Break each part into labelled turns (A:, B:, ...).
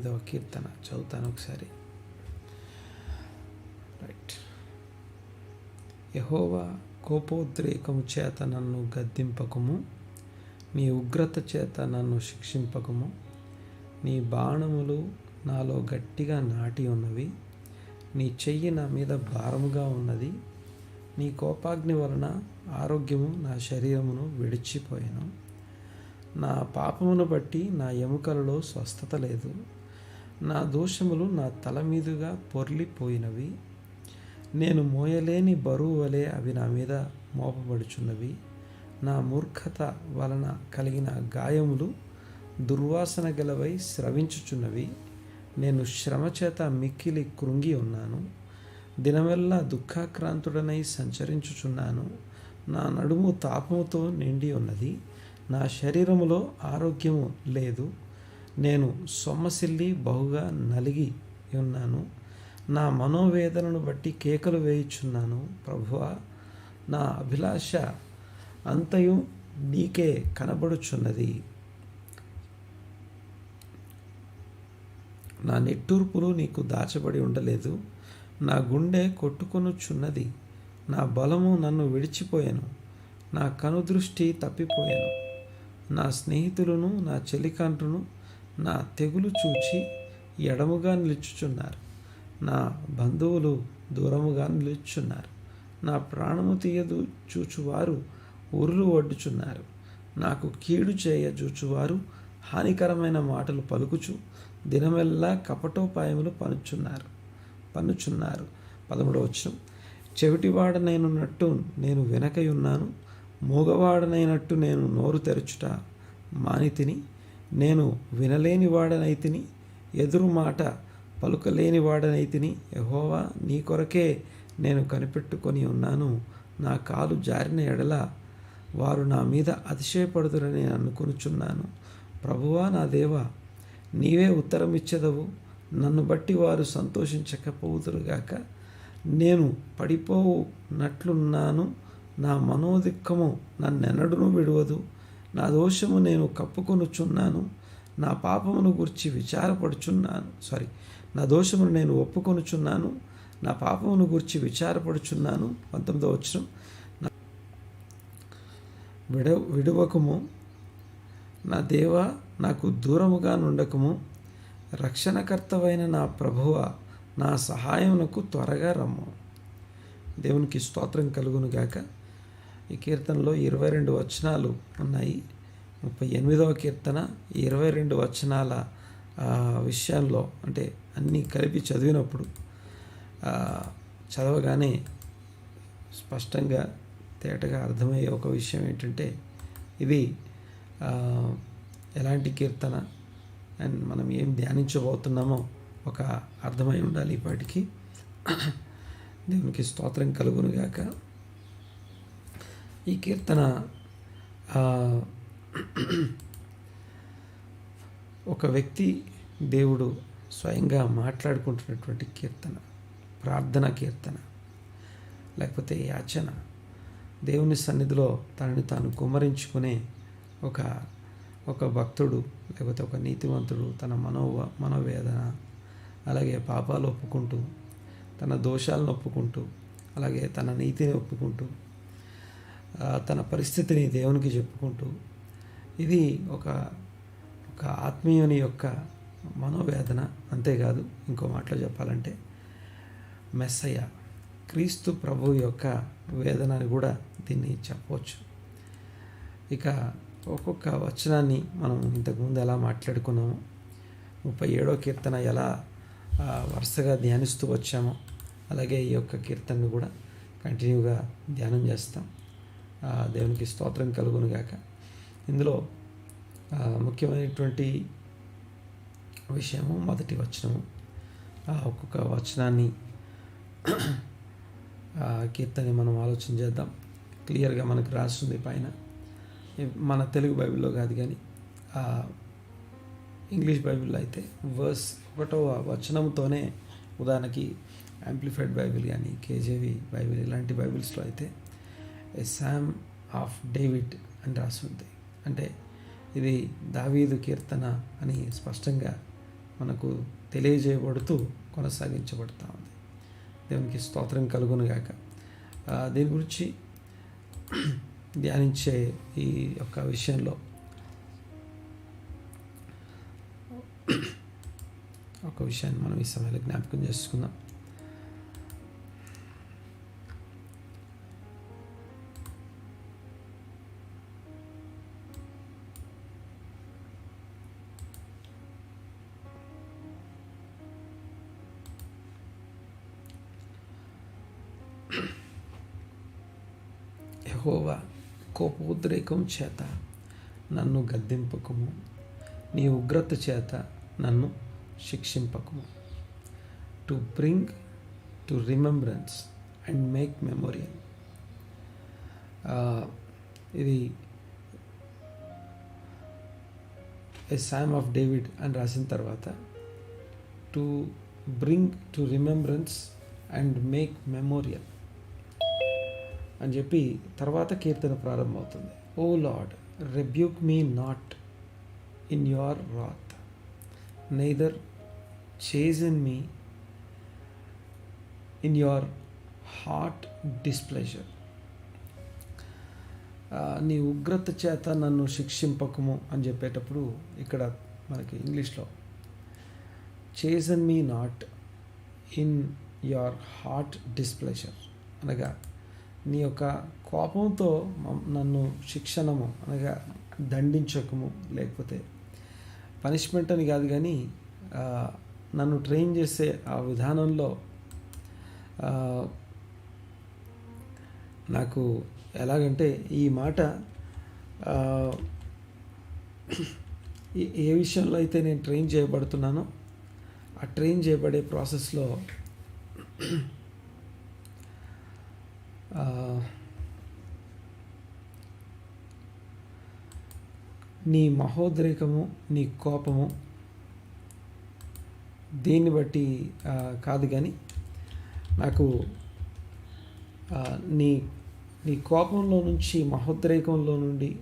A: ఎనిమిదవ కీర్తన. చదువుతాను ఒకసారి. రైట్ యహోవా కోపోద్రేకము చేత నన్ను గద్దింపకము. నీ ఉగ్రత చేత నన్ను శిక్షింపకము. నీ బాణములు నాలో గట్టిగా నాటి ఉన్నవి. నీ చెయ్యి నా మీద భారముగా ఉన్నది. నీ కోపాగ్ని వలన ఆరోగ్యము నా శరీరమును విడిచిపోయాను. నా పాపమును బట్టి నా ఎముకలలో స్వస్థత లేదు. నా దోషములు నా తల మీదుగా పొర్లిపోయినవి. నేను మోయలేని బరువు వలె అవి నా మీద మోపబడుచున్నవి. నా మూర్ఖత వలన కలిగిన గాయములు దుర్వాసన గలవై స్రవించుచున్నవి. నేను శ్రమ చేత మిక్కిలి కృంగి ఉన్నాను. దినమెల్లా దుఃఖాక్రాంతుడనై సంచరించుచున్నాను. నా నడుము తాపముతో నిండి ఉన్నది. నా శరీరములో ఆరోగ్యము లేదు. నేను సొమ్మసిల్లి బహుగా నలిగి ఉన్నాను. నా మనోవేదనను బట్టి కేకలు వేయుచున్నాను. ప్రభువా నా అభిలాష అంతయు నీకే కనబడుచున్నది. నా నిట్టూర్పులు నీకు దాచబడి ఉండలేదు. నా గుండె కొట్టుకొనుచున్నది. నా బలము నన్ను విడిచిపోయాను. నా కనుదృష్టి తప్పిపోయాను. నా స్నేహితులను నా చెల్లికంటును నా తెగులు చూచి ఎడముగా నిలుచుచున్నారు. నా బంధువులు దూరముగా నిలుచున్నారు నా ప్రాణము తీయదు చూచువారు ఉరులు ఒడ్డుచున్నారు. నాకు కీడు చేయ చూచువారు హానికరమైన మాటలు పలుకుచు దినమెల్లా కపటోపాయములు పనుచున్నారు. పనుచున్నారు పదమూడవ వచ్చం చెవిటివాడనైనట్టు నేను వెనకయున్నాను మూగవాడనైనట్టు నేను నోరు తెరచుట మానితిని నేను వినలేని వాడనైతిని ఎదురు మాట పలుకలేని వాడనైతిని యహోవా నీ కొరకే నేను కనిపెట్టుకొని ఉన్నాను. నా కాలు జారిన ఎడల వారు నా మీద అతిశయపడుతురని అనుకొనుచున్నాను. ప్రభువా నా దేవా నీవే ఉత్తరం ఇచ్చెదవు నన్ను బట్టి వారు సంతోషించకపోతురుగాక నేను పడిపోవునట్లున్నాను. నా మనోదిక్కము నన్నెన్నడూ విడవదు. నా దోషము నేను కప్పుకొనుచున్నాను నా పాపమును గురించి విచారపడుచున్నాను. సారీ నా దోషమును నేను ఒప్పుకొనుచున్నాను నా పాపమును గురించి విచారపడుచున్నాను. పంతొమ్మిదో వచ్చిన విడ విడువకము నా దేవ నాకు దూరముగా నుండకము రక్షణకర్తవైన నా ప్రభువ నా సహాయమునకు త్వరగా రమ్ము. దేవునికి స్తోత్రం కలుగును గాక ఈ కీర్తనలో ఇరవై రెండు వచనాలు ఉన్నాయి. ముప్పై ఎనిమిదవ కీర్తన ఇరవై రెండు వచనాల విషయంలో అంటే అన్నీ కలిపి చదివినప్పుడు చదవగానే స్పష్టంగా తేటగా అర్థమయ్యే ఒక విషయం ఏంటంటే ఇది ఎలాంటి కీర్తన అండ్ మనం ఏం ధ్యానించబోతున్నామో ఒక అర్థమై ఉండాలి ఇప్పటికి. దేవునికి స్తోత్రం కలుగునుగాక. ఈ కీర్తన ఒక వ్యక్తి దేవుడు స్వయంగా మాట్లాడుకుంటున్నటువంటి కీర్తన ప్రార్థన కీర్తన లేకపోతే యాచన దేవుని సన్నిధిలో తనని తాను కుమ్మరించుకునే ఒక ఒక భక్తుడు లేకపోతే ఒక నీతివంతుడు తన మనో మనోవేదన అలాగే పాపాలు ఒప్పుకుంటూ తన దోషాలను ఒప్పుకుంటూ అలాగే తన నీతిని ఒప్పుకుంటూ తన పరిస్థితిని దేవునికి చెప్పుకుంటూ ఇది ఒక ఒక ఆత్మీయుని యొక్క మనోవేదన అంతేకాదు ఇంకో మాటలో చెప్పాలంటే మెస్సయ్య క్రీస్తు ప్రభు యొక్క వేదన అని కూడా దీన్ని చెప్పవచ్చు. ఇక ఒక్కొక్క వచనాన్ని మనం ఇంతకుముందు ఎలా మాట్లాడుకున్నామో ముప్పై ఏడో కీర్తన ఎలా వరుసగా ధ్యానిస్తూ వచ్చామో అలాగే ఈ యొక్క కీర్తనను కూడా కంటిన్యూగా ధ్యానం చేస్తాం. దేవునికి స్తోత్రం కలుగునుగాక ఇందులో ముఖ్యమైనటువంటి విషయము మొదటి వచనము. ఒక్కొక్క వచనాన్ని కీర్తని మనం ఆలోచన చేద్దాం. క్లియర్గా మనకు రాస్తుంది పైన. మన తెలుగు బైబిల్లో కాదు కానీ ఇంగ్లీష్ బైబిల్లో అయితే వర్స్ ఒకటో వచనంతోనే ఉదాహరణకి యాంప్లిఫైడ్ బైబిల్ కానీ కేజేవి బైబిల్ ఇలాంటి బైబిల్స్లో అయితే ఏ శామ్ ఆఫ్ డేవిడ్ అని రాసింది. అంటే ఇది దావీదు కీర్తన అని స్పష్టంగా మనకు తెలియజేయబడుతూ కొనసాగించబడుతూ ఉంది. దేవునికి స్తోత్రం కలుగునుగాక దీని గురించి ధ్యానించే ఈ యొక్క విషయంలో ఒక విషయాన్ని మనం ఈ సమయంలో జ్ఞాపకం చేసుకుందాం. యహోవా కోపోద్రేకం చేత నన్ను గద్దింపకము. నీ ఉగ్రత చేత నన్ను శిక్షింపకము. To bring to remembrance and make memorial. ఇది ఏ సామ్ ఆఫ్ డేవిడ్ అని రాసిన తర్వాత to bring to remembrance and make memorial. అని చెప్పి తర్వాత కీర్తన ప్రారంభమవుతుంది. O Lord rebuke me not in your wrath neither chasten me in your heart displeasure నీ ఉగ్రత చేత నన్ను శిక్షింపకము అని చెప్పేటప్పుడు ఇక్కడ మనకి ఇంగ్లీష్లో chasten me not in your heart displeasure అనగా నీ యొక్క కోపంతో నన్ను శిక్షణము అనగా దండించకము లేకపోతే పనిష్మెంట్ అని కాదు కానీ నన్ను ట్రైన్ చేసే ఆ విధానంలో నాకు ఎలాగంటే ఈ మాట ఏ- విషయంలో అయితే నేను ట్రైన్ చేయబడుతున్నానో ఆ ట్రైన్ చేయబడే ప్రాసెస్లో నీ మహోద్రేకము నీ కోపము దీన్ని బట్టి కాదు కానీ నాకు నీ నీ కోపంలో నుంచి మహోద్రేకంలో నుండి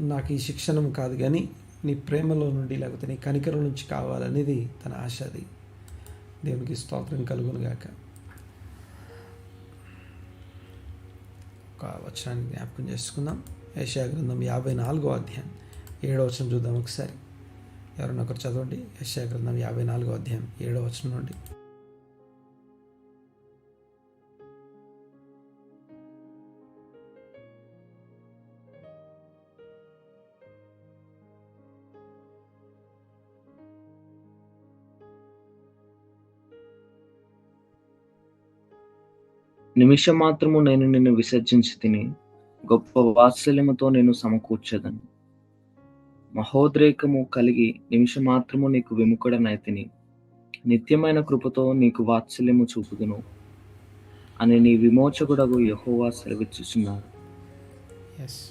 A: నాకు ఈ శిక్షణం కాదు కానీ నీ ప్రేమలో నుండి లేకపోతే నీ కనికరం నుంచి కావాలనేది తన ఆశ అది. దేవునికి స్తోత్రం కలుగునుగాక ఒక వచనాన్ని జ్ఞాపకం చేసుకుందాం. యశా గ్రంథం యాభై నాలుగో అధ్యాయం. ఏడో వచనం చూద్దాం ఒకసారి. ఎవరన్నా ఒకరు చదవండి. యశా గ్రంథం యాభై నాలుగో అధ్యాయం. ఏడో వచనం నుండి.
B: నిమిషం మాత్రము నేను నిన్ను విసర్జించి తిని గొప్ప వాత్సల్యముతో నేను సమకూర్చదను. మహోద్రేకము కలిగి నిమిషం మాత్రము నీకు విముఖుడనైతిని. నిత్యమైన కృపతో నీకు వాత్సల్యము చూపుదును. అని నీ విమోచకుడగు యహోవా సెలవిచ్చుచున్నారు
A: ఎస్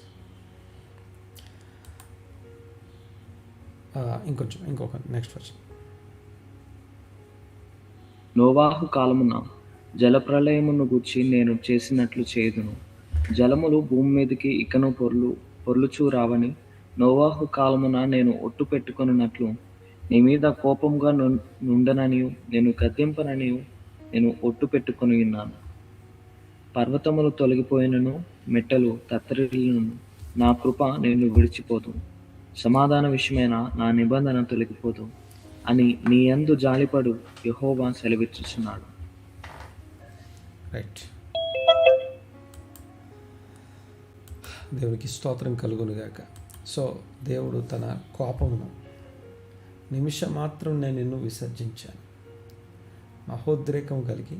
A: ఇంకొంచెం ఇంకొక నెక్స్ట్
B: నోవాహు కాలమున జలప్రలయమును గుచ్చి నేను చేసినట్లు చేదును. జలములు భూమి మీదకి ఇకను పొర్లు పొర్లుచూ రావని నోవాహు కాలమున నేను ఒట్టు పెట్టుకొనున్నట్లు. నీ మీద కోపంగా నుండననియు నేను గద్దెంపననియు నేను ఒట్టు పెట్టుకొని ఉన్నాను. పర్వతములు తొలగిపోయినను మెట్టలు తత్తరిల్లును. నా కృప నేను విడిచిపోదు. సమాధాన విషయమైన నా నిబంధన తొలగిపోదు అని నీ యందు జాలిపడు యహోవా సెలవిచ్చుచున్నాడు.
A: రైట్ దేవునికి స్తోత్రం కలుగునుగాక సో దేవుడు తన కోపమును నిమిషం మాత్రం నేను నిన్ను విసర్జించాను. మహోద్రేకం కలిగి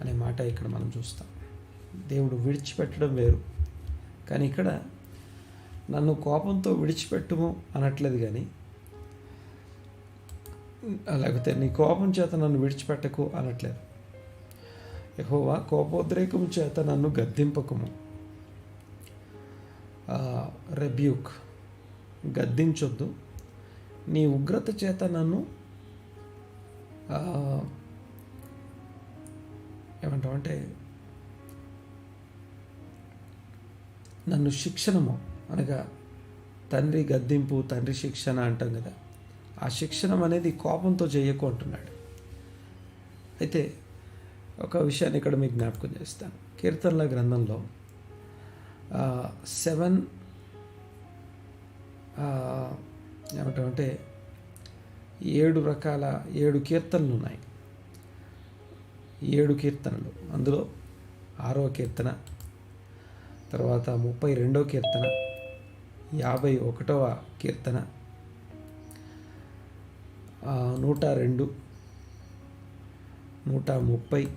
A: అనే మాట ఇక్కడ మనం చూస్తాం. దేవుడు విడిచిపెట్టడం వేరు. కానీ ఇక్కడ నన్ను కోపంతో విడిచిపెట్టుము అనట్లేదు కానీ లేకపోతే నీ కోపం చేత నన్ను విడిచిపెట్టకు అనట్లేదు. యహోవా కోపోద్రేకం చేత నన్ను గద్దింపకము. రెబ్యూక్ గద్దించొద్దు. నీ ఉగ్రత చేత నన్ను ఆ, ఏమంటామంటే నన్ను శిక్షణము అనగా తండ్రి గద్దింపు తండ్రి శిక్షణ అంటాం కదా. ఆ శిక్షణం అనేది కోపంతో చేయకు అంటున్నాడు. అయితే ఒక విషయాన్ని ఇక్కడ మీకు జ్ఞాపకం చేస్తాను. కీర్తనల గ్రంథంలో సెవెన్ ఏమంటామంటే ఏడు రకాల ఏడు కీర్తనలు ఉన్నాయి. ఏడు కీర్తనలు. అందులో ఆరో కీర్తన తర్వాత ముప్పై రెండో కీర్తన యాభై ఒకటవ కీర్తన నూట రెండు నూట ముప్పై.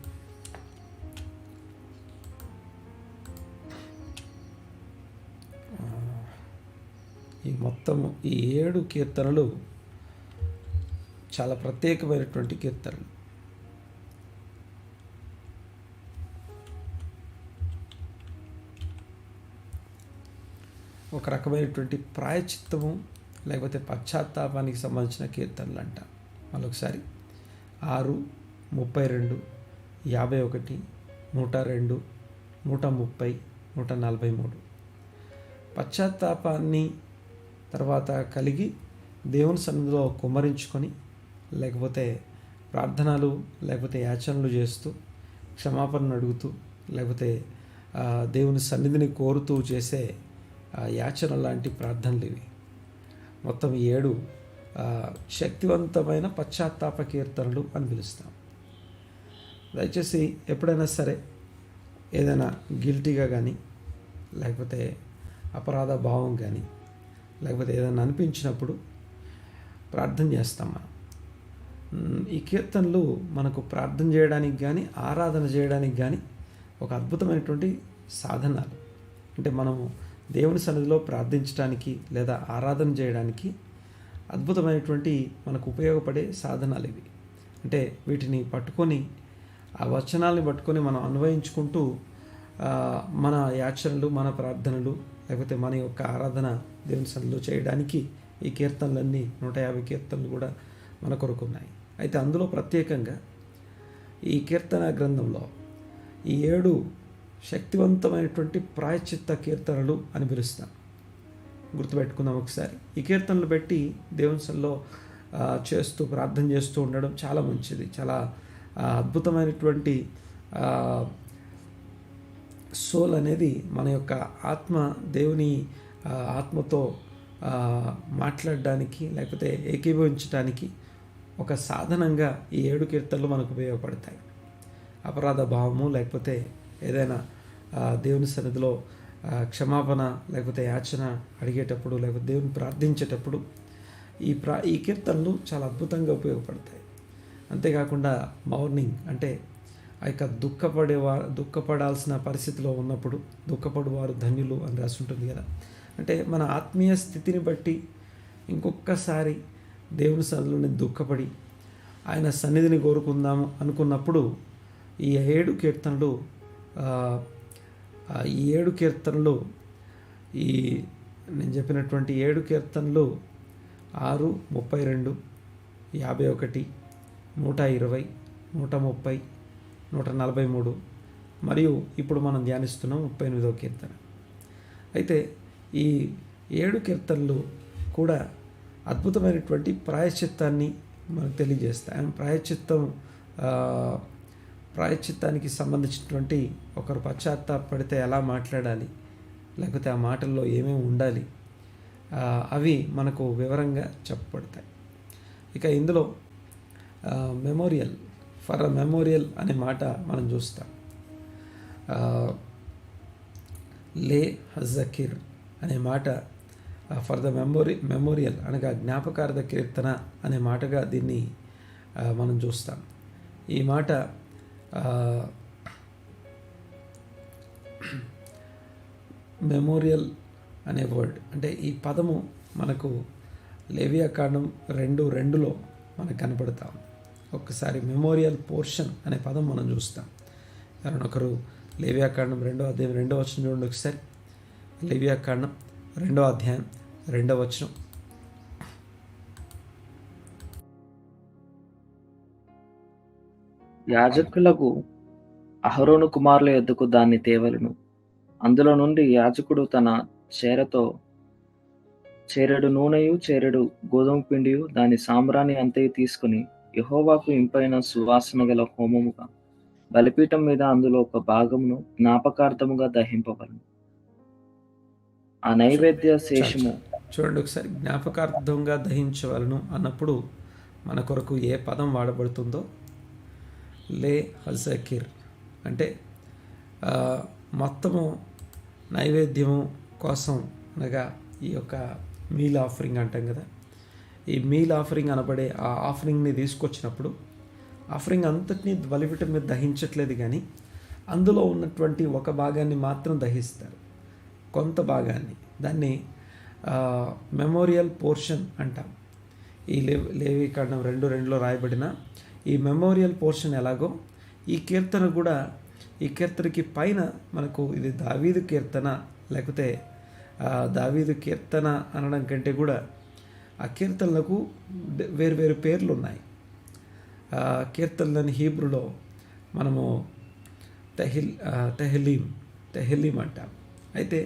A: ఈ మొత్తము ఈ ఏడు కీర్తనలు చాలా ప్రత్యేకమైనటువంటి కీర్తనలు. ఒక రకమైనటువంటి ప్రాయచిత్తము లేకపోతే పశ్చాత్తాపానికి సంబంధించిన కీర్తనలు అంట మళ్ళొకసారి ఆరు ముప్పై రెండు యాభై ఒకటి నూట రెండు నూట ముప్పై నూట నలభై మూడు. పశ్చాత్తాపాన్ని తర్వాత కలిగి దేవుని సన్నిధిలో కుమ్మరించుకొని లేకపోతే ప్రార్థనలు లేకపోతే యాచనలు చేస్తూ క్షమాపణను అడుగుతూ లేకపోతే దేవుని సన్నిధిని కోరుతూ చేసే యాచన లాంటి ప్రార్థనలు ఇవి. మొత్తం ఏడు శక్తివంతమైన పశ్చాత్తాప కీర్తనలు అని పిలుస్తాం. దయచేసి ఎప్పుడైనా సరే ఏదైనా గిల్టీగా కానీ లేకపోతే అపరాధ భావం కానీ లేకపోతే ఏదైనా అనిపించినప్పుడు ప్రార్థన చేస్తాం మనం. ఈ కీర్తనలు మనకు ప్రార్థన చేయడానికి కానీ ఆరాధన చేయడానికి కానీ ఒక అద్భుతమైనటువంటి సాధనాలు. అంటే మనము దేవుని సన్నిధిలో ప్రార్థించడానికి లేదా ఆరాధన చేయడానికి అద్భుతమైనటువంటి మనకు ఉపయోగపడే సాధనాలు ఇవి. అంటే వీటిని పట్టుకొని ఆ వచనాల్ని పట్టుకొని మనం అన్వయించుకుంటూ మన యాచనలు మన ప్రార్థనలు లేకపోతే మన యొక్క ఆరాధన దేవుని సన్నిధిలో చేయడానికి ఈ కీర్తనలన్నీ నూట యాభై కీర్తనలు కూడా మన కొరకు ఉన్నాయి. అయితే అందులో ప్రత్యేకంగా ఈ కీర్తన గ్రంథంలో ఈ ఏడు శక్తివంతమైనటువంటి ప్రాయచిత్త కీర్తనలు అని పిలుస్తాం. గుర్తుపెట్టుకుందాం ఒకసారి. ఈ కీర్తనలు పెట్టి దేవుని సన్నిలో చేస్తూ ప్రార్థన చేస్తూ ఉండడం చాలా మంచిది. చాలా అద్భుతమైనటువంటి సోల్ అనేది మన యొక్క ఆత్మ దేవుని ఆత్మతో మాట్లాడడానికి లేకపోతే ఏకీభవించడానికి ఒక సాధనంగా ఈ ఏడు కీర్తనలు మనకు ఉపయోగపడతాయి. అపరాధ భావము లేకపోతే ఏదైనా దేవుని సన్నిధిలో క్షమాపణ లేకపోతే యాచన అడిగేటప్పుడు లేకపోతే దేవుని ప్రార్థించేటప్పుడు ఈ ప్రా ఈ కీర్తనలు చాలా అద్భుతంగా ఉపయోగపడతాయి. అంతేకాకుండా మార్నింగ్ అంటే ఆ యొక్క దుఃఖపడే వారు దుఃఖపడాల్సిన పరిస్థితిలో ఉన్నప్పుడు దుఃఖపడువారు ధన్యులు అని రాసి ఉంటుంది కదా. అంటే మన ఆత్మీయ స్థితిని బట్టి ఇంకొకసారి దేవుని సన్నిధిలోని దుఃఖపడి ఆయన సన్నిధిని కోరుకుందాము అనుకున్నప్పుడు ఈ ఏడు కీర్తనలు ఈ ఏడు కీర్తనలు ఈ నేను చెప్పినటువంటి ఏడు కీర్తనలు ఆరు ముప్పై రెండు యాభై ఒకటి నూట ఇరవై నూట ముప్పై నూట నలభై మూడు మరియు ఇప్పుడు మనం ధ్యానిస్తున్నాం ముప్పై ఎనిమిదవ కీర్తన. అయితే ఈ ఏడు కీర్తనలు కూడా అద్భుతమైనటువంటి ప్రాయశ్చిత్తాన్ని మనకు తెలియజేస్తాయి. ఆయన ప్రాయశ్చిత్తం ప్రాయశ్చిత్తానికి సంబంధించినటువంటి ఒకరు పశ్చాత్తాపడితే ఎలా మాట్లాడాలి లేకపోతే ఆ మాటల్లో ఏమేమి ఉండాలి అవి మనకు వివరంగా చెప్పబడతాయి. ఇక ఇందులో మెమోరియల్ ఫర్ అ మెమోరియల్ అనే మాట మనం చూస్తాం. లే హజకిర్ అనే మాట ఫర్ ద మెమోరీ మెమోరియల్ అనగా జ్ఞాపకార్థ కీర్తన అనే మాటగా దీన్ని మనం చూస్తాం. ఈ మాట మెమోరియల్ అనే వర్డ్ అంటే ఈ పదము మనకు లేవియా కాండం రెండు రెండులో మనకు కనపడతాం. ఒక్కసారి మెమోరియల్ పోర్షన్ అనే పదం మనం చూస్తాం. కారణం ఒకరు లేవియా కాండం రెండో అధ్యాయం రెండో వచనం చూడండి ఒకసారి. లేవ్యాకాండం రెండో అధ్యాయం రెండో వచనం.
B: యాజకులకు అహరోను కుమారుల యొద్దకు దాన్ని తేవలను. అందులో నుండి యాజకుడు తన చేరతో చేరెడు నూనెయు చేరెడు గోధుమ పిండియు దాని సాంబ్రాన్ని అంతయు తీసుకుని యెహోవాకు ఇంపైన సువాసన గల హోమముగా బలిపీఠం మీద అందులో ఒక భాగమును జ్ఞాపకార్థముగా దహింపవలను ఆ నైవేద్య శేషము
A: చూడండి ఒకసారి. జ్ఞాపకార్థంగా దహించవలను అన్నప్పుడు మన కొరకు ఏ పదం వాడబడుతుందో. లే హజకిర్ అంటే మొత్తము నైవేద్యము కోసం అనగా ఈ యొక్క మీల్ ఆఫరింగ్ అంటాం కదా. ఈ మీల్ ఆఫరింగ్ అనబడే ఆ ఆఫరింగ్ని తీసుకొచ్చినప్పుడు ఆఫరింగ్ అంతటినీ బలిపిటం మీద దహించట్లేదు కానీ అందులో ఉన్నటువంటి ఒక భాగాన్ని మాత్రం దహిస్తారు. కొంత భాగాన్ని. దాన్ని మెమోరియల్ పోర్షన్ అంటాం. ఈ లే కారణం రెండు రెండులో రాయబడిన ఈ మెమోరియల్ పోర్షన్ ఎలాగో ఈ కీర్తన కూడా ఈ కీర్తనకి పైన మనకు ఇది దావీదు కీర్తన లేకపోతే దావీదు కీర్తన అనడం కంటే కూడా ఆ కీర్తనలకు వేరు వేరు పేర్లు ఉన్నాయి కీర్తనలని హీబ్రులో మనము తెహిల్ తెహలీం తెహలీం అంటాం. అయితే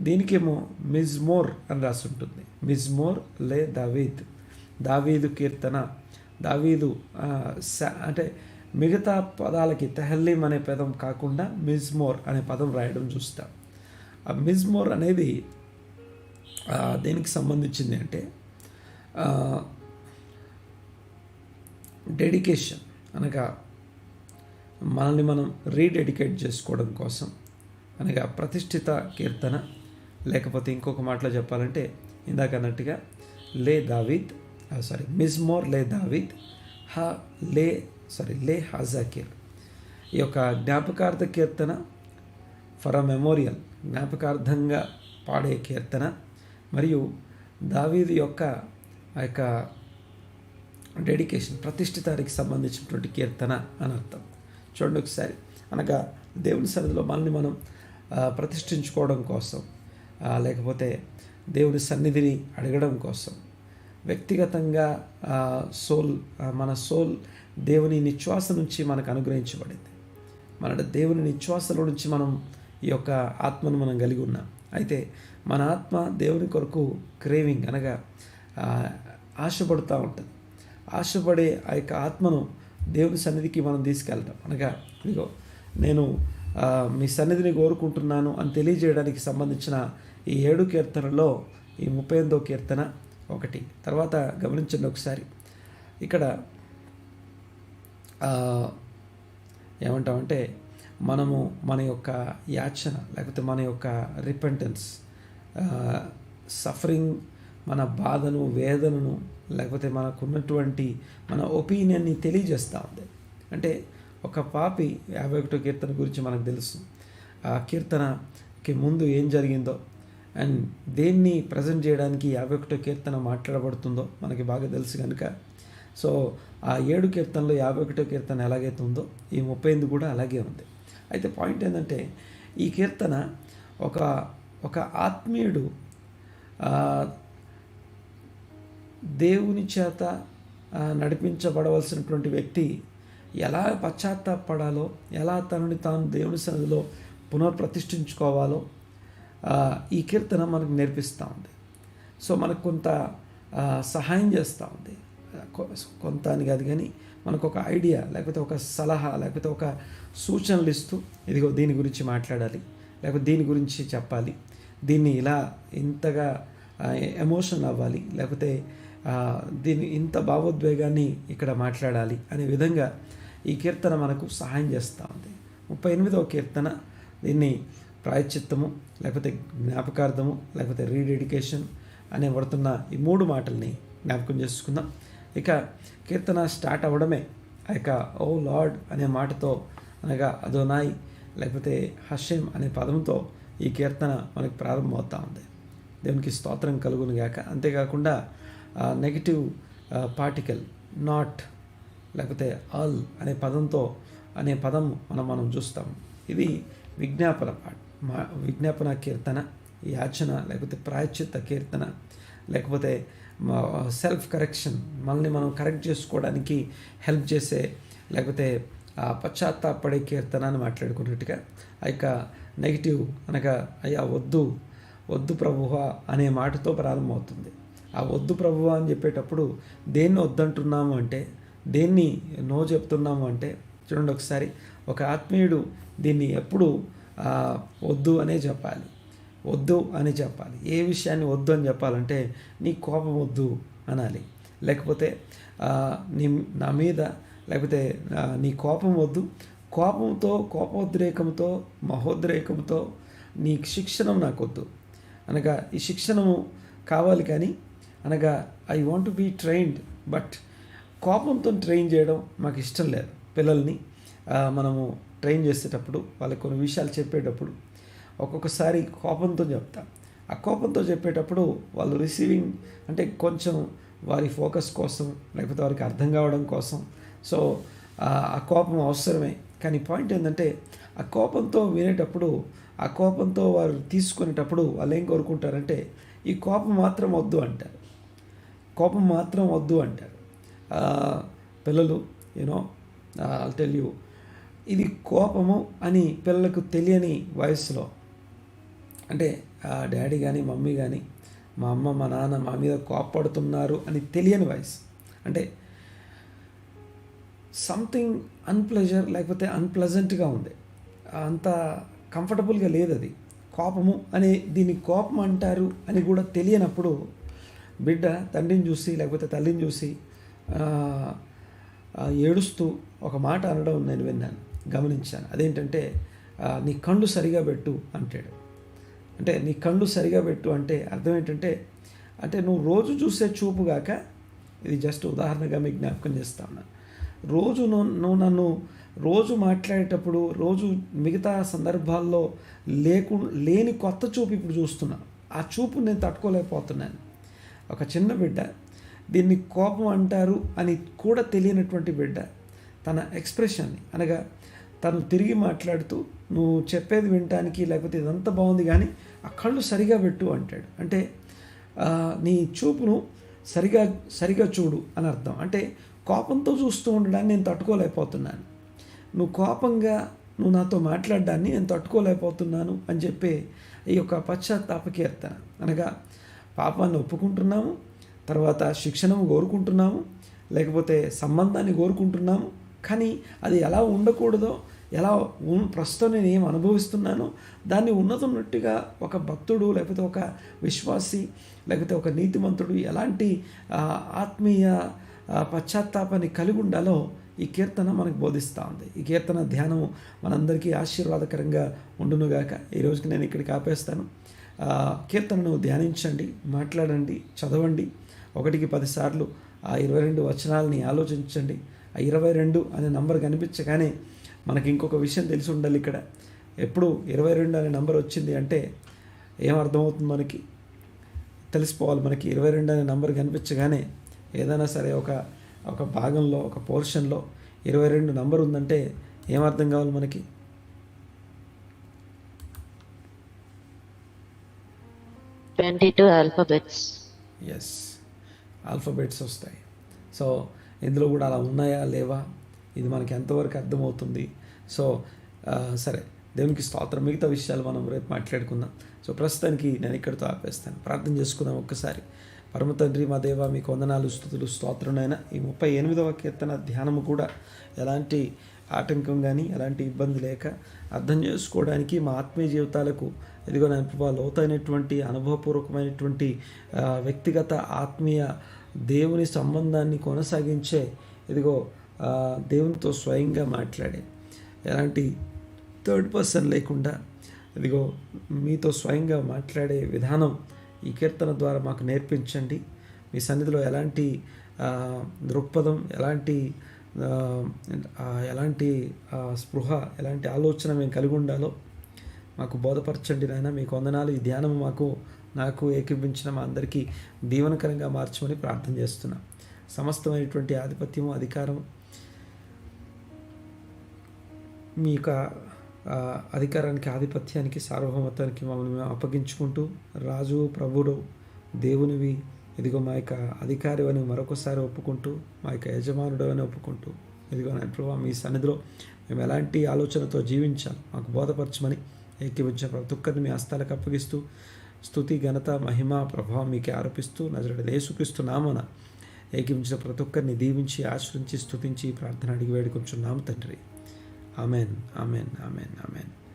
A: దీనికేమో మిజ్మోర్ అని రాసి ఉంటుంది మిజ్మోర్ లే దావీద్. దావీదు కీర్తన. దావీదు అంటే మిగతా పదాలకి తెహల్లీం అనే పదం కాకుండా మిజ్మోర్ అనే పదం రాయడం చూస్తాం. ఆ మిజ్మోర్ అనేది దేనికి సంబంధించింది అంటే డెడికేషన్ అనగా మనల్ని మనం రీడెడికేట్ చేసుకోవడం కోసం అనగా ప్రతిష్ఠిత కీర్తన. లేకపోతే ఇంకొక మాటలో చెప్పాలంటే ఇందాక అన్నట్టుగా లే దావిద్ సారీ మిజ్మోర్ లే దావిద్ హ లే సారీ లే హాజాకిర్ ఈ యొక్క జ్ఞాపకార్థ కీర్తన ఫర్ అ మెమోరియల్ జ్ఞాపకార్థంగా పాడే కీర్తన మరియు దావీదు యొక్క యొక్క డెడికేషన్ ప్రతిష్ఠితానికి సంబంధించినటువంటి కీర్తన అని అర్థం. చూడండి ఒకసారి. అనగా దేవుని సన్నిధిలో మనల్ని మనం ప్రతిష్ఠించుకోవడం కోసం లేకపోతే దేవుని సన్నిధిని అడగడం కోసం వ్యక్తిగతంగా సోల్ మన సోల్ దేవుని నిశ్వాస నుంచి మనకు అనుగ్రహించబడింది. మన దేవుని నిశ్వాసలో నుంచి మనం ఈ యొక్క ఆత్మను మనం కలిగి ఉన్నాం. అయితే మన ఆత్మ దేవుని కొరకు క్రేవింగ్ అనగా ఆశపడుతూ ఉంటుంది. ఆశపడే ఆ యొక్క ఆత్మను దేవుని సన్నిధికి మనం తీసుకెళ్తాం. అనగా ఇదిగో నేను మీ సన్నిధిని కోరుకుంటున్నాను అని తెలియజేయడానికి సంబంధించిన ఈ ఏడు కీర్తనలో ఈ ముప్పై ఎనిమిదో కీర్తన ఒకటి. తర్వాత గమనించండి ఒకసారి. ఇక్కడ ఏమంటామంటే మనము మన యొక్క యాచన లేకపోతే మన యొక్క రిపెంటెన్స్ సఫరింగ్ మన బాధను వేదనను లేకపోతే మనకున్నటువంటి మన ఒపీనియన్ని తెలియజేస్తూ ఉంది. అంటే ఒక పాపి యాభై ఒకటో కీర్తన గురించి మనకు తెలుసు. ఆ కీర్తనకి ముందు ఏం జరిగిందో అండ్ దేన్ని ప్రజెంట్ చేయడానికి యాభై ఒకటో కీర్తన మాట్లాడబడుతుందో మనకి బాగా తెలుసు కనుక. సో ఆ ఏడు కీర్తనలో యాభై ఒకటో కీర్తన ఎలాగైతే ఉందో ఈ ముప్పై ఎనిమిది కూడా అలాగే ఉంది. అయితే పాయింట్ ఏంటంటే ఈ కీర్తన ఒక ఒక ఆత్మీయుడు దేవుని చేత నడిపించబడవలసినటువంటి వ్యక్తి ఎలా పశ్చాత్తాపడాలో ఎలా తనని తాను దేవుని సన్నిధిలో పునఃప్రతిష్ఠించుకోవాలో ఈ కీర్తన మనకు నేర్పిస్తూ ఉంది. సో మనకు కొంత సహాయం చేస్తూ ఉంది. కొ- కొంత అని కాదు కానీ మనకు ఒక ఐడియా లేకపోతే ఒక సలహా లేకపోతే ఒక సూచనలు ఇస్తూ ఇదిగో దీని గురించి మాట్లాడాలి లేకపోతే దీని గురించి చెప్పాలి దీన్ని ఇలా ఇంతగా ఎమోషన్ అవ్వాలి లేకపోతే దీని దీన్ని ఇంత భావోద్వేగాన్ని ఇక్కడ మాట్లాడాలి అనే విధంగా ఈ కీర్తన మనకు సహాయం చేస్తూ ఉంది. ముప్పై ఎనిమిదవ కీర్తన దీన్ని ప్రాయశ్చిత్తము లేకపోతే జ్ఞాపకార్థము లేకపోతే రీడెడికేషన్ అనే పడుతున్న ఈ మూడు మాటల్ని జ్ఞాపకం చేసుకుందాం. ఇక కీర్తన స్టార్ట్ అవ్వడమే. ఆ యొక్క ఓ లార్డ్ అనే మాటతో అనగా అదోనాయ్ లేకపోతే హషేం అనే పదంతో ఈ కీర్తన మనకు ప్రారంభమవుతూ ఉంది. దేవునికి స్తోత్రం కలుగును గాక అంతేకాకుండా నెగిటివ్ పార్టికల్ నాట్ లేకపోతే ఆల్ అనే పదంతో అనే పదం మనం మనం చూస్తాం. ఇది విజ్ఞాపన పాట మా విజ్ఞాపన కీర్తన యాచన లేకపోతే ప్రాయశ్చిత్త కీర్తన లేకపోతే సెల్ఫ్ కరెక్షన్ మనల్ని మనం కరెక్ట్ చేసుకోవడానికి హెల్ప్ చేసే లేకపోతే పశ్చాత్తాపడే కీర్తన అని మాట్లాడుకున్నట్టుగా ఆ యొక్క నెగిటివ్ అనగా అయ్యా వద్దు వద్దు ప్రభువా అనే మాటతో ప్రారంభమవుతుంది. ఆ వద్దు ప్రభు అని చెప్పేటప్పుడు దేన్ని వద్దంటున్నాము అంటే దేన్ని నో చెప్తున్నాము అంటే చూడండి ఒకసారి ఒక ఆత్మీయుడు దీన్ని ఎప్పుడు వద్దు అనే చెప్పాలి. వద్దు అని చెప్పాలి. ఏ విషయాన్ని వద్దు అని చెప్పాలంటే నీ కోపం వద్దు అనాలి. లేకపోతే నీ నా మీద లేకపోతే నీ కోపం వద్దు. కోపంతో కోపోద్రేకంతో మహోద్రేకంతో నీ శిక్షణం నాకు వద్దు. అనగా ఈ శిక్షణము కావాలి కానీ అనగా I want be trained but కోపంతో ట్రైన్ చేయడం మాకు ఇష్టం లేదు. పిల్లల్ని మనము ట్రైన్ చేసేటప్పుడు వాళ్ళకి కొన్ని విషయాలు చెప్పేటప్పుడు ఒక్కొక్కసారి కోపంతో చెప్తాం. ఆ కోపంతో చెప్పేటప్పుడు వాళ్ళు రిసీవింగ్ అంటే కొంచెం వారి ఫోకస్ కోసం లేకపోతే వారికి అర్థం కావడం కోసం. సో ఆ ఆ కోపం అవసరమే. కానీ పాయింట్ ఏంటంటే ఆ కోపంతో వినేటప్పుడు ఆ కోపంతో వారు తీసుకునేటప్పుడు వాళ్ళు ఏం కోరుకుంటారంటే ఈ కోపం మాత్రం వద్దు అంటారు. కోపం మాత్రం వద్దు అంటారు. పిల్లలు యూనో టెల్ యూ ఇది కోపము అని పిల్లలకు తెలియని వయసులో అంటే డాడీ కానీ మమ్మీ కానీ మా అమ్మ మా నాన్న మా మీద కోపడుతున్నారు అని తెలియని వయసు అంటే సంథింగ్ అన్ప్లెజర్ లేకపోతే అన్ప్లెజెంట్గా ఉంది అంత కంఫర్టబుల్గా లేదు అది కోపము అనే దీన్ని కోపం అంటారు అని కూడా తెలియనప్పుడు బిడ్డ తండ్రిని చూసి లేకపోతే తల్లిని చూసి ఏడుస్తూ ఒక మాట అనడం నేను విన్నాను గమనించాను. అదేంటంటే నీ కళ్ళు సరిగా పెట్టు అంటాడు. అంటే నీ కళ్ళు సరిగా పెట్టు అంటే అర్థం ఏంటంటే అంటే నువ్వు రోజు చూసే చూపుగాక ఇది జస్ట్ ఉదాహరణగా మీకు జ్ఞాపకం చేస్తా ఉన్నాను రోజు నువ్వు నువ్వు నన్ను రోజు మాట్లాడేటప్పుడు రోజు మిగతా సందర్భాల్లో లేకు లేని కొత్త చూపు ఇప్పుడు చూస్తున్నాను ఆ చూపు నేను తట్టుకోలేకపోతున్నాను. ఒక చిన్న బిడ్డ. దీన్ని కోపం అంటారు అని కూడా తెలియనటువంటి బిడ్డ. తన ఎక్స్ప్రెషన్ని అనగా తను తిరిగి మాట్లాడుతూ నువ్వు చెప్పేది వినటానికి లేకపోతే ఇదంతా బాగుంది కానీ ఆ కళ్ళు సరిగా పెట్టు అంటాడు. అంటే నీ చూపును సరిగా సరిగా చూడు అని అర్థం. అంటే కోపంతో చూస్తూ ఉండడాన్ని నేను తట్టుకోలేకపోతున్నాను. నువ్వు కోపంగా నువ్వు నాతో మాట్లాడడాన్ని నేను తట్టుకోలేకపోతున్నాను అని చెప్పి ఈ యొక్క పశ్చాత్తాప కీర్తన. అనగా పాపాన్ని ఒప్పుకుంటున్నాము తర్వాత శిక్షణను కోరుకుంటున్నాము లేకపోతే సంబంధాన్ని కోరుకుంటున్నాము. కానీ అది ఎలా ఉండకూడదో ఎలా ప్రస్తుతం నేను ఏం అనుభవిస్తున్నానో దాన్ని ఉన్నతున్నట్టుగా ఒక భక్తుడు లేకపోతే ఒక విశ్వాసి లేకపోతే ఒక నీతిమంతుడు ఎలాంటి ఆత్మీయ పశ్చాత్తాపాన్ని కలిగి ఉండాలో ఈ కీర్తన మనకు బోధిస్తూ ఉంది. ఈ కీర్తన ధ్యానం మనందరికీ ఆశీర్వాదకరంగా ఉండునుగాక. ఈ రోజుకి నేను ఇక్కడికి ఆపేస్తాను. కీర్తనను ధ్యానించండి మాట్లాడండి చదవండి. ఒకటికి పదిసార్లు ఆ ఇరవై రెండు వచనాలని ఆలోచించండి. ఆ ఇరవై రెండు అనే నంబర్ కనిపించగానే మనకి ఇంకొక విషయం తెలిసి ఉండాలి ఇక్కడ. ఎప్పుడు ఇరవై రెండు అనే నంబర్ వచ్చింది అంటే ఏం అర్థమవుతుంది మనకి? తెలిసిపోవాలి మనకి. ఇరవై రెండు అనే నంబర్ కనిపించగానే ఏదైనా సరే ఒక ఒక భాగంలో ఒక పోర్షన్లో ఇరవై రెండు నంబర్ ఉందంటే ఏం అర్థం కావాలి మనకి?
C: Twenty-two
A: ఎస్ ఆల్ఫాబెట్స్ వస్తాయి. సో ఇందులో కూడా అలా ఉన్నాయా? లేవా? ఇది మనకి ఎంతవరకు అర్థమవుతుంది? సో సరే. దేవునికి స్తోత్రం. మిగతా విషయాలు మనం రేపు మాట్లాడుకుందాం. సో ప్రస్తుతానికి నేను ఇక్కడితో ఆపేస్తాను. ప్రార్థన చేసుకుందాం ఒక్కసారి. పరమ తండ్రి మా దేవ మీకు వందనాలు స్థుతులు స్తోత్రనైనా ఈ ముప్పై ఎనిమిదవ కీర్తన ధ్యానము కూడా ఎలాంటి ఆటంకం కానీ ఎలాంటి ఇబ్బంది లేక అర్థం చేసుకోవడానికి మా ఆత్మీయ జీవితాలకు ఇదిగో నా లోతైనటువంటి అనుభవపూర్వకమైనటువంటి వ్యక్తిగత ఆత్మీయ దేవుని సంబంధాన్ని కొనసాగించే ఇదిగో దేవునితో స్వయంగా మాట్లాడే. ఎలాంటి థర్డ్ పర్సన్ లేకుండా ఇదిగో మీతో స్వయంగా మాట్లాడే విధానం ఈ కీర్తన ద్వారా మాకు నేర్పించండి. మీ సన్నిధిలో ఎలాంటి దృక్పథం ఎలాంటి ఎలాంటి స్పృహ ఎలాంటి ఆలోచన మేము కలిగి ఉండాలో మాకు బోధపరచండి నాయన. మీకు వందనాలు ఈ ధ్యానం మాకు నాకు ఏకీభించిన మా అందరికీ దీవనకరంగా మార్చమని ప్రార్థన చేస్తున్నాం. సమస్తమైనటువంటి ఆధిపత్యము అధికారం మీ యొక్క అధికారానికి ఆధిపత్యానికి సార్వభౌమత్వానికి మమ్మల్ని మేము అప్పగించుకుంటూ రాజు ప్రభుడు దేవునివి ఇదిగో మా యొక్క అధికారి అని మరొకసారి ఒప్పుకుంటూ మా యొక్క యజమానుడు అని ఒప్పుకుంటూ ఇదిగో నా ప్రభావ మీ సన్నిధిలో మేము ఎలాంటి ఆలోచనతో జీవించాలి మాకు బోధపరచమని ఏకీవించిన ప్రతి మీ హస్తాలకు అప్పగిస్తూ స్థుతి ఘనత మహిమ ప్రభావం మీకే ఆరోపిస్తూ నజరడ యేసుక్రీస్తు నామన ఏకీవించిన ప్రతి ఒక్కరిని దీవించి ఆశ్రయించి స్తుతించి ప్రార్థన అడిగి వేడుకుంటున్నాము తండ్రి. Amen amen amen amen.